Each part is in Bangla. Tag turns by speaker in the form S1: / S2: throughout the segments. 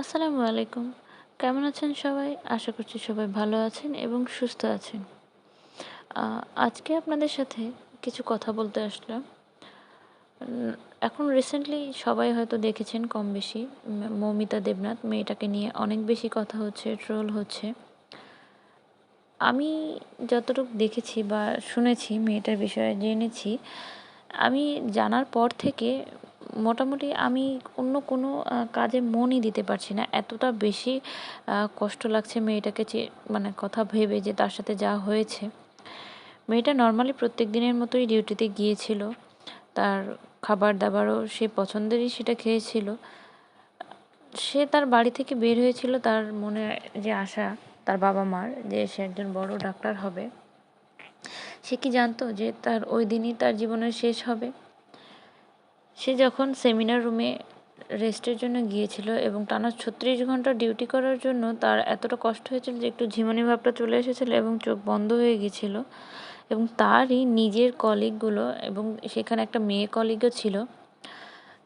S1: আসসালামু আলাইকুম। কেমন আছেন সবাই? আশা করছি সবাই ভালো আছেন এবং সুস্থ আছেন। আজকে আপনাদের সাথে কিছু কথা বলতে আসলাম। এখন রিসেন্টলি সবাই হয়তো দেখেছেন কম বেশি মৌমিতা দেবনাথ, মেয়েটাকে নিয়ে অনেক বেশি কথা হচ্ছে ট্রোল হচ্ছে। আমি যতটুকু দেখেছি বা শুনেছি, মেয়েটার বিষয়ে জেনেছি, আমি জানার পর থেকে মোটামুটি আমি অন্য কোনো কাজে মনই দিতে পারছি না। এতটা বেশি কষ্ট লাগছে মেয়েটাকে মানে কথা ভেবে যে তার সাথে যা হয়েছে। মেয়েটা নর্মালি প্রত্যেক দিনের মতোই ডিউটিতে গিয়েছিল। তার খাবার দাবারও সে পছন্দেরই সেটা খেয়েছিল। সে তার বাড়ি থেকে বের হয়েছিল তার মনে যে আশা তার বাবা মার যে সে একজন বড় ডাক্তার হবে। সে কি জানতো যে তার ওই দিনই তার জীবনের শেষ হবে? সে যখন সেমিনার রুমে রেস্টের জন্য গিয়েছিল এবং টানা ছত্রিশ ঘণ্টা ডিউটি করার জন্য তার এতটা কষ্ট হয়েছিল যে একটু ঝিমুনি ভাবটা চলে এসেছিল এবং চোখ বন্ধ হয়ে গিয়েছিল। এবং তারই নিজের কলিগগুলো এবং সেখানে একটা মেয়ে কলিগও ছিল।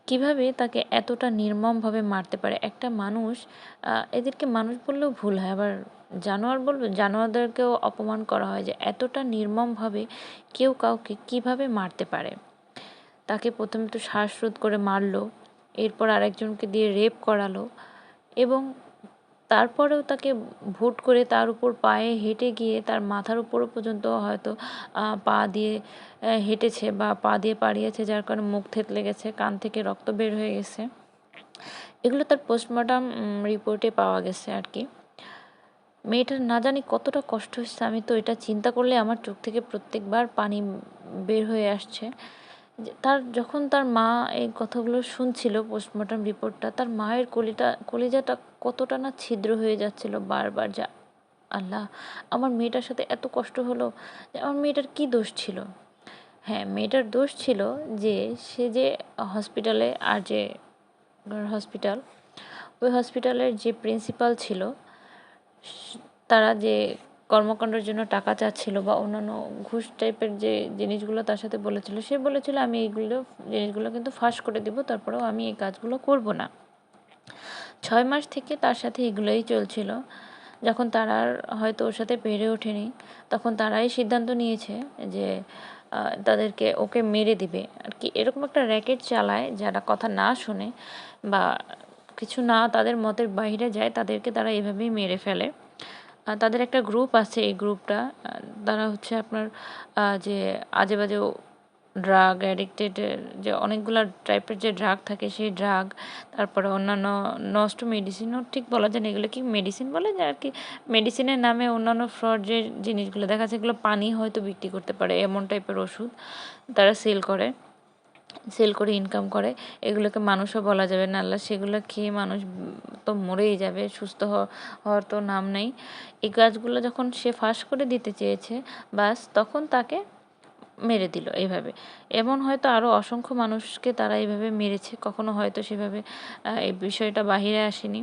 S1: কীভাবে তাকে এতটা নির্মমভাবে মারতে পারে? একটা মানুষ এদেরকে মানুষ বললেও ভুল হয়। আবার জানোয়ার বলবে, জানোয়ারদেরকেও অপমান করা হয় যে এতটা নির্মমভাবে কেউ কাউকে কীভাবে মারতে পারে? তাকে প্রথমে তো শ্বাসরোধ করে মারলো, এরপর আরেকজনকে দিয়ে রেপ করালো এবং তারপরেও তাকে ভুট করে তার উপর পায়ে হেঁটে গিয়ে তার মাথার উপরও পর্যন্ত হয়তো পা দিয়ে হেঁটেছে বা পা দিয়ে পাড়িয়েছে, যার কারণে মুখ থেতলে গেছে, কান থেকে রক্ত বের হয়ে গেছে। এগুলো তার পোস্টমর্টম রিপোর্টে পাওয়া গেছে আর কি। মেয়েটার না জানি কতটা কষ্ট হচ্ছে আমি তো এটা চিন্তা করলে আমার চোখ থেকে প্রত্যেকবার পানি বের হয়ে আসছে। তার যখন তার মা এই কথাগুলো শুনছিল পোস্টমর্টম রিপোর্টটা তার মায়ের কলিটা, কলিজাটা কতটা না ছিদ্র হয়ে যাচ্ছিল বারবার যা আল্লাহ, আমার মেয়েটার সাথে এত কষ্ট হলো যে আমার মেয়েটার কী দোষ ছিল? হ্যাঁ মেয়েটার দোষ ছিল যে সে যে হসপিটালে আর যে হসপিটাল ওই হসপিটালের যে প্রিন্সিপাল ছিল, তারা যে কর্মকাণ্ডের জন্য টাকা চাচ্ছিল বা অন্যান্য ঘুষ টাইপের যে জিনিসগুলো তার সাথে বলেছিল, সে বলেছিল, আমি এইগুলো জিনিসগুলো কিন্তু ফাঁস করে দিব, তারপরেও আমি এই কাজগুলো করব না। ছয় মাস থেকে তার সাথে এগুলোই চলছিল। যখন তারা হয়তো ওর সাথে পেরে ওঠেনি, তখন তারাই সিদ্ধান্ত নিয়েছে যে তাদেরকে ওকে মেরে দিবে। আর কি এরকম একটা র্যাকেট চালায় যারা কথা না শোনে বা কিছু না তাদের মতের বাইরে যায়, তাদেরকে তারা এভাবেই মেরে ফেলে। তাদের একটা গ্রুপ আছে এই গ্রুপটা তারা হচ্ছে আপনার যে আজে বাজে ড্রাগ অ্যাডিক্টেড যে অনেকগুলো টাইপের যে ড্রাগ থাকে সেই ড্রাগ তারপরে অন্যান্য নষ্ট মেডিসিনও ঠিক বলা যায় না, এগুলো কি মেডিসিন বলে যে আর কি? মেডিসিনের নামে অন্যান্য ফ্রড যে জিনিসগুলো দেখা যাচ্ছে এগুলো পানি হয়তো বিক্রি করতে পারে, এমন টাইপের ওষুধ তারা সেল করে। সেল করে ইনকাম করে, এগুলোকে মানুষও বলা যাবে না। আল্লাহ সেগুলো খেয়ে মানুষ তো মরেই যাবে, সুস্থ হওয়ার তো নাম নেই। এই গাছগুলো যখন সে ফাঁস করে দিতে চেয়েছে, বাস তখন তাকে মেরে দিল এইভাবে। এমন হয়তো আরও অসংখ্য মানুষকে তারা এইভাবে মেরেছে, কখনো হয়তো সেভাবে এই বিষয়টা বাহিরে আসেনি।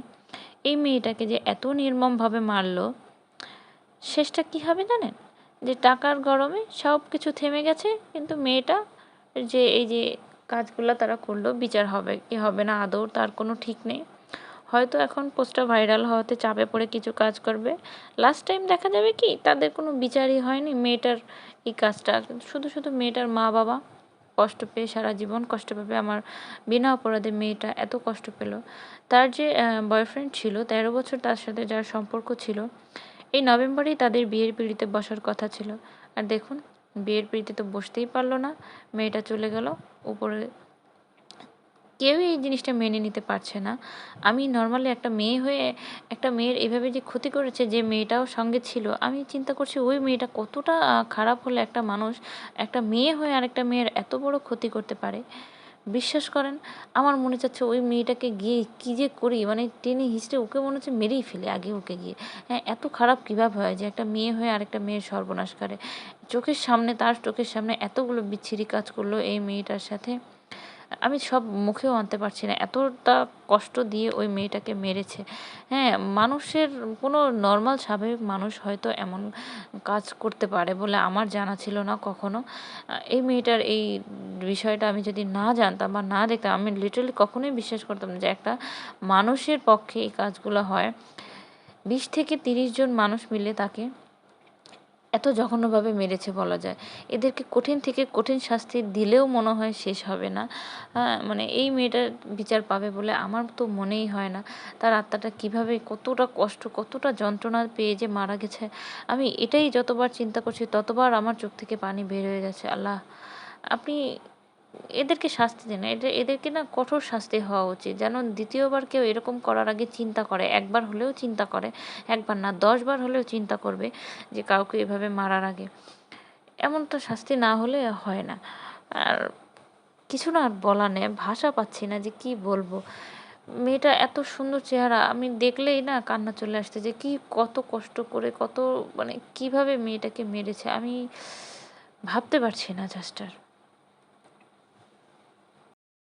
S1: এই মেয়েটাকে যে এত নির্মমভাবে মারল, শেষটা কী হবে জানেন? যে টাকার গরমে সব কিছু থেমে গেছে, কিন্তু মেয়েটা যে এই যে কাজগুলো তারা করল, বিচার হবে কি হবে না আদৌ, তার কোনো ঠিক নেই। হয়তো এখন পোস্টটা ভাইরাল হওয়াতে চাপে পড়ে কিছু কাজ করবে। লাস্ট টাইম দেখা যাবে কি, তাদের কোনো বিচারই হয়নি মেয়েটার এই কাজটা। শুধু শুধু মেয়েটার মা বাবা কষ্ট পেয়ে সারা জীবন কষ্ট পাবে। আমার বিনা অপরাধে মেয়েটা এত কষ্ট পেল। তার যে বয়ফ্রেন্ড ছিল, তেরো বছর তার সাথে যার সম্পর্ক ছিল, এই নভেম্বরেই তাদের বিয়ের পিড়িতে বসার কথা ছিল। আর দেখুন বিয়ের পিড়িতে তো বসতেই পারল না, মেয়েটা চলে গেল। উপরে কেউই এই জিনিসটা মেনে নিতে পারছে না। আমি নর্মালি একটা মেয়ে হয়ে, একটা মেয়ের এভাবে যে ক্ষতি করেছে যে মেয়েটাও সঙ্গে ছিল, আমি চিন্তা করছি ওই মেয়েটা কতটা খারাপ হলে একটা মানুষ, একটা মেয়ে হয়ে আরেকটা মেয়ের এত বড় ক্ষতি করতে পারে। বিশ্বাস করেন, আমার মনে চাচ্ছে ওই মেয়েটাকে গিয়ে কী যে করি মানে টেনে হিস্টে ওকে মনে হচ্ছে মেরেই ফেলে আগে ওকে গিয়ে। হ্যাঁ এত খারাপ কীভাবে হয় যে একটা মেয়ে হয়ে আরেকটা মেয়ের সর্বনাশ করে? চোখের সামনে, তার চোখের সামনে এতগুলো বিচ্ছিরি কাজ করল এই মেয়েটার সাথে। আমি সব মুখেও আনতে পারছি না। এতটা কষ্ট দিয়ে ওই মেয়েটাকে মেরেছে। হ্যাঁ মানুষের কোনো নর্মাল স্বাভাবিক মানুষ হয়তো এমন কাজ করতে পারে বলে আমার জানা ছিল না কখনো। এই মেয়েটার এই বিষয়টা আমি যদি না জানতাম বা না দেখতাম, আমি লিটারালি কখনোই বিশ্বাস করতাম যে একটা মানুষের পক্ষে এই কাজগুলো হয়। বিশ থেকে তিরিশ জন মানুষ মিলে তাকে এত জঘন্যভাবে মেরেছে বলা যায়। এদেরকে কঠিন থেকে কঠিন শাস্তি দিলেও মনে হয় শেষ হবে না। মানে এই মেয়েটার বিচার পাবে বলে আমার তো মনেই হয় না। তার আত্মাটা কীভাবে কতটা কষ্ট, কতটা যন্ত্রণা পেয়ে যে মারা গেছে। আমি এটাই যতবার চিন্তা করছি, ততবার আমার চোখ থেকে পানি বের হয়ে যাচ্ছে। আল্লাহ, আপনি এদেরকে শাস্তি দিন এদের, এদেরকে না কঠোর শাস্তি হওয়া উচিত। যেন দ্বিতীয়বার কেউ এরকম করার আগে চিন্তা করে, একবার হলেও চিন্তা করে, একবার না, দশবার হলেও চিন্তা করবে যে কাউকে এভাবে মারার আগে। এমনটা শাস্তি না হলে হয় না। আর কিছু না আর বলা নেই, ভাষা পাচ্ছি না যে কি বলব। মেয়েটা এত সুন্দর চেহারা, আমি দেখলেই না কান্না চলে আসছে যে কি কত কষ্ট করে, কত মানে কীভাবে মেয়েটাকে মেরেছে, আমি ভাবতে পারছি না জাস্ট আর।